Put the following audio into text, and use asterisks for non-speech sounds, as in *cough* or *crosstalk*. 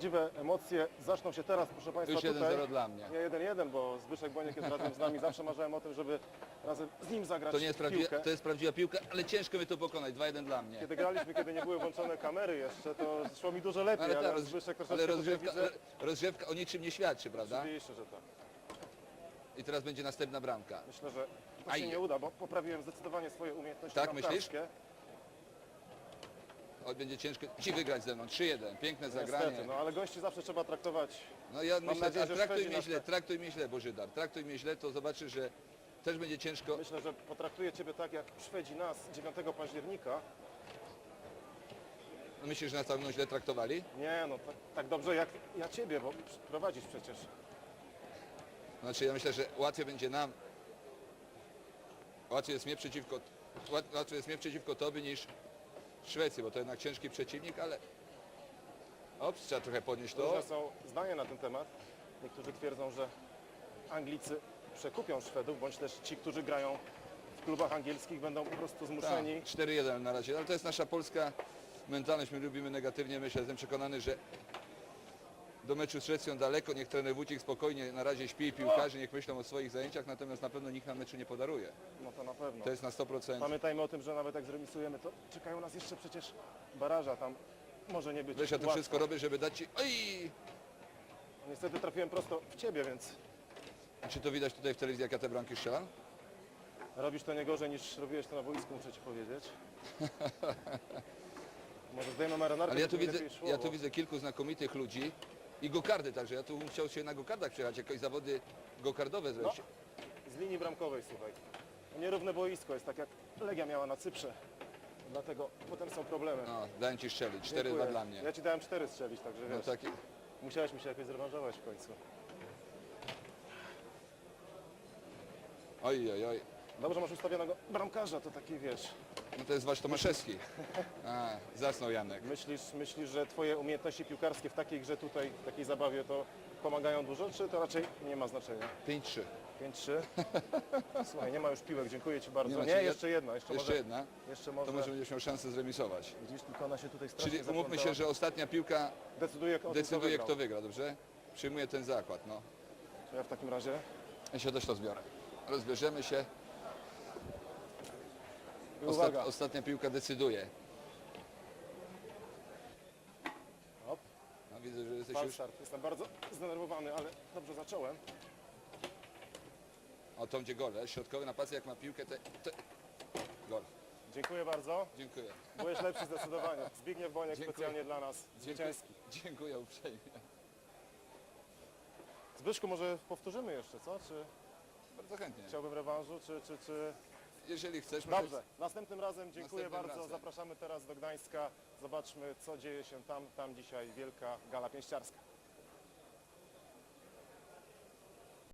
prawdziwe emocje zaczną się teraz, proszę Państwa, Już tutaj. 1-0 dla mnie. Nie 1-1, bo Zbyszek Boniek jest razem z nami. Zawsze marzyłem o tym, żeby razem z nim zagrać To nie jest prawdziwa, piłkę. to jest prawdziwa piłka, ale ciężko mnie to pokonać. 2-1 dla mnie. Kiedy graliśmy, kiedy nie były włączone kamery jeszcze, to szło mi dużo lepiej, Ale, ta roz, Zbyszek ale rozgrzewka, tutaj rozgrzewka o niczym nie świadczy, prawda? Oczywiście, że tak. I teraz będzie następna bramka. Myślę, że to Aj. się nie uda, bo poprawiłem zdecydowanie swoje umiejętności Tak myślisz? bramkarskie. Oj, będzie ciężko ci wygrać ze mną. 3-1. Piękne zagranie. Niestety, no ale gości zawsze trzeba traktować. No ja myślę, nadzieję, a że traktuj Szwedzi mnie nas źle, traktuj mnie źle, Bożydar. Traktuj mnie źle, to zobaczysz, że też będzie ciężko. Myślę, że potraktuję Ciebie tak, jak Szwedzi nas 9 października. Myślisz, że nas tak źle traktowali? Nie, no tak, tak dobrze jak ja Ciebie, bo prowadzisz przecież. Znaczy ja myślę, że łatwiej będzie nam. Łatwiej jest mnie przeciwko, łat- łatwiej jest mnie przeciwko tobie niż Szwecji, bo to jednak ciężki przeciwnik, ale. Ops, trzeba trochę podnieść to. Różne są zdania na ten temat. Niektórzy twierdzą, że Anglicy przekupią Szwedów, bądź też ci, którzy grają w klubach angielskich będą po prostu Tak, zmuszeni. 4-1 na razie, ale to jest nasza polska mentalność, my lubimy negatywnie myśleć. Jestem przekonany, że do meczu z Szwecją daleko, niech trener Wójcik spokojnie na razie śpi, piłkarze niech myślą o swoich zajęciach, natomiast na pewno nikt nam meczu nie podaruje. No to na pewno. To jest na 100%. Pamiętajmy o tym, że nawet jak zremisujemy, to czekają nas jeszcze przecież baraża tam. Może nie być Wiesz, ja to łatwo. wszystko robię, żeby dać ci... Oj! Niestety trafiłem prosto w Ciebie, więc Czy to widać tutaj w telewizji, jak ja te bramki strzelam? robisz to nie gorzej niż robiłeś to na boisku, muszę Ci powiedzieć. *laughs* Może zdejmę marynarkę, Ale ja tu, mi widzę, lepiej szło, ja tu bo- widzę kilku znakomitych ludzi i gokardy także. Ja tu bym chciał się na gokardach przyjechać, jakoś zawody gokardowe zrobić. No. Z linii bramkowej, słuchaj. Nierówne boisko jest tak jak Legia miała na Cyprze. Dlatego potem są problemy. No, dałem ci strzelić, 4-2 Dziękuję. dla mnie. Ja Ci dałem cztery strzelić, także No wiesz, taki, musiałeś mi się jakoś zrewanżować w końcu. oj, oj, oj. Dobrze masz ustawionego bramkarza, to taki wiesz. No to jest wasz Tomaszewski. A, zasnął Janek. Myślisz, myślisz, że Twoje umiejętności piłkarskie w takiej grze tutaj, w takiej zabawie to pomagają dużo, czy to raczej nie ma znaczenia? 5-3. 5-3. *laughs* Słuchaj, nie ma już piłek, dziękuję Ci bardzo. Nie Nie, ma, czyli jeszcze jedna, jeszcze, Jeszcze może, jedna, Jeszcze może, to może będziesz miał szansę zremisować. Widzisz, tylko ona się tutaj strasznie Czyli umówmy zaplątała. się, że ostatnia piłka Decyduje, o tym, decyduje kto kto wygrał. wygra, dobrze? Przyjmuję ten zakład, no. To Ja w takim razie Ja się też rozbiorę. Rozbierzemy się. I Ostat, uwaga. ostatnia piłka decyduje. Hop. No, widzę, że jesteś już... Jestem bardzo zdenerwowany, ale dobrze zacząłem. O, to będzie gole. Środkowy napastnik jak ma piłkę, to... to... Gol. Dziękuję bardzo. Dziękuję. Byłeś lepszy zdecydowanie. Zbigniew Boniek Dziękuję. specjalnie dla nas. Zwycięski. Dziękuję, dziękuję uprzejmie. Zbyszku, może powtórzymy jeszcze, co? Czy Bardzo chętnie. chciałbym rewanżu, czy, czy, czy... Jeżeli chcesz. Dobrze, następnym razem dziękuję Następnym bardzo. razem. Zapraszamy teraz do Gdańska. Zobaczmy, co dzieje się tam. Tam dzisiaj wielka gala pięściarska.